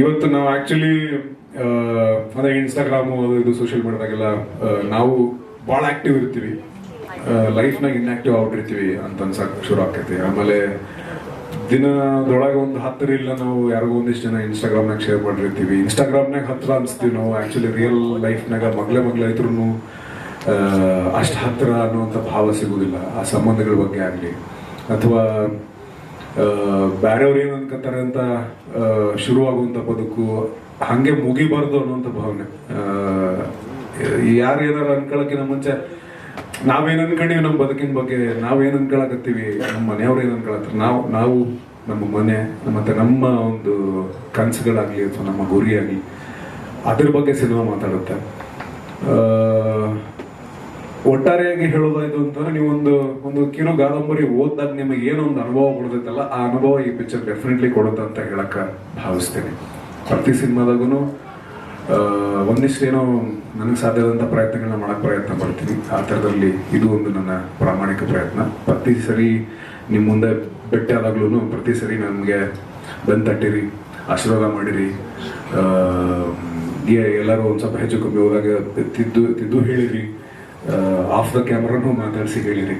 ಇವತ್ತು ನಾವು ಆಕ್ಚುಲಿ ಅದೇ ಇನ್ಸ್ಟಾಗ್ರಾಮು ಅದು ಇದು ಸೋಷಿಯಲ್ ಮೀಡಿಯಾದಾಗೆಲ್ಲ ನಾವು ಭಾಳ ಆಕ್ಟಿವ್ ಇರ್ತೀವಿ. ಲೈಫ್ನಾಗ ಇನ್ಆಕ್ಟಿವ್ ಆಗ್ಬಿಟ್ಟಿರ್ತೀವಿ ಅಂತ ಅನ್ಸಕ್ ಶುರು ಆಕೈತಿ ಆಮೇಲೆ ದಿನದೊಳಗೆ ಒಂದು ಹತ್ತಿರ ಇಲ್ಲ ನಾವು, ಯಾರಿಗೋ ಒಂದಿಷ್ಟು ಜನ ಇನ್ಸ್ಟಾಗ್ರಾಮ್ನಾಗ ಶೇರ್ ಮಾಡಿರ್ತೀವಿ. ಇನ್ಸ್ಟಾಗ್ರಾಮ್ನಾಗ ಹತ್ತಿರ ಅನಿಸ್ತೀವಿ ನಾವು ಆ್ಯಕ್ಚುಲಿ ರಿಯಲ್ ಲೈಫ್ನಾಗ ಮಗ್ಲೆ ಮಗ್ಲೆ ಇದ್ರೂ ಅಷ್ಟು ಹತ್ತಿರ ಅನ್ನುವಂಥ ಭಾವ ಸಿಗೋದಿಲ್ಲ. ಆ ಸಂಬಂಧಗಳ ಬಗ್ಗೆ ಆಗಲಿ. ಅಥವಾ ಬೇರೆಯವ್ರು ಏನು ಅನ್ಕೋತಾರೆ ಅಂತ ಶುರುವಾಗುವಂಥ ಬದುಕು, ಹಂಗೆ ಮುಗಿಬಾರ್ದು ಅನ್ನುವಂಥ ಭಾವನೆ. ಯಾರು ಏನಾರು ಅನ್ಕೊಳ್ಳೋಕ್ಕಿಂತ ಮುಂಚೆ ನಾವೇನು ಅನ್ಕೊಂಡಿವಿ ನಮ್ಮ ಬದುಕಿನ ಬಗ್ಗೆ, ನಾವೇನು ಅನ್ಕೊಳಕತ್ತೀವಿ, ನಮ್ಮ ಮನೆಯವ್ರು ಏನು ಅನ್ಕೊಳತ್ತಾರೆ, ನಾವು ನಾವು, ನಮ್ಮ ಮನೆ, ಮತ್ತು ನಮ್ಮ ಒಂದು ಕನಸುಗಳಾಗಲಿ ಅಥವಾ ನಮ್ಮ ಗುರಿಯಾಗಲಿ, ಅದ್ರ ಬಗ್ಗೆ ಸಿನಿಮಾ ಮಾತಾಡುತ್ತೆ. ಒಟ್ಟಾರೆಯಾಗಿ ಹೇಳೋದಾಯ್ತು ಅಂತಂದ್ರೆ ನೀವು ಒಂದು ಒಂದು ಕಿರು ಗಾದಂಬರಿ ಓದ್ದಾಗ ನಿಮಗೆ ಏನೋ ಒಂದು ಅನುಭವ ಕೊಡ್ತೈತಲ್ಲ ಆ ಅನುಭವ ಈ ಪಿಕ್ಚರ್ ಡೆಫಿನೆಟ್ಲಿ ಕೊಡುತ್ತೆ ಅಂತ ಹೇಳಕ್ಕ ಭಾವಿಸ್ತೇನೆ. ಪ್ರತಿ ಸಿನಿಮಾದಾಗೂ ಒಂದಿಷ್ಟು ಏನೋ ನನಗೆ ಸಾಧ್ಯವಾದಂಥ ಪ್ರಯತ್ನಗಳನ್ನ ಮಾಡಕ್ಕೆ ಪ್ರಯತ್ನ ಮಾಡ್ತೀನಿ ಆ ಥರದಲ್ಲಿ ಇದು ಒಂದು ನನ್ನ ಪ್ರಾಮಾಣಿಕ ಪ್ರಯತ್ನ. ಪ್ರತಿ ಸರಿ ನಿಮ್ಮ ಮುಂದೆ ಆದಾಗ್ಲೂ ಪ್ರತಿ ಸರಿ ನನಗೆ ಬಂದು ತಟ್ಟಿರಿ, ಆಶೀರ್ವಾದ ಮಾಡಿರಿ. ಎಲ್ಲರೂ ಒಂದು ಸ್ವಲ್ಪ ಹೆಚ್ಚು ಕಮ್ಮಿ ಹೋದಾಗ ತಿದ್ದು ತಿದ್ದು ಹೇಳಿರಿ. ಆಫ್ ದ ಕ್ಯಾಮ್ರಾನು ಮಾತಾಡಿಸಿ ಹೇಳಿರಿ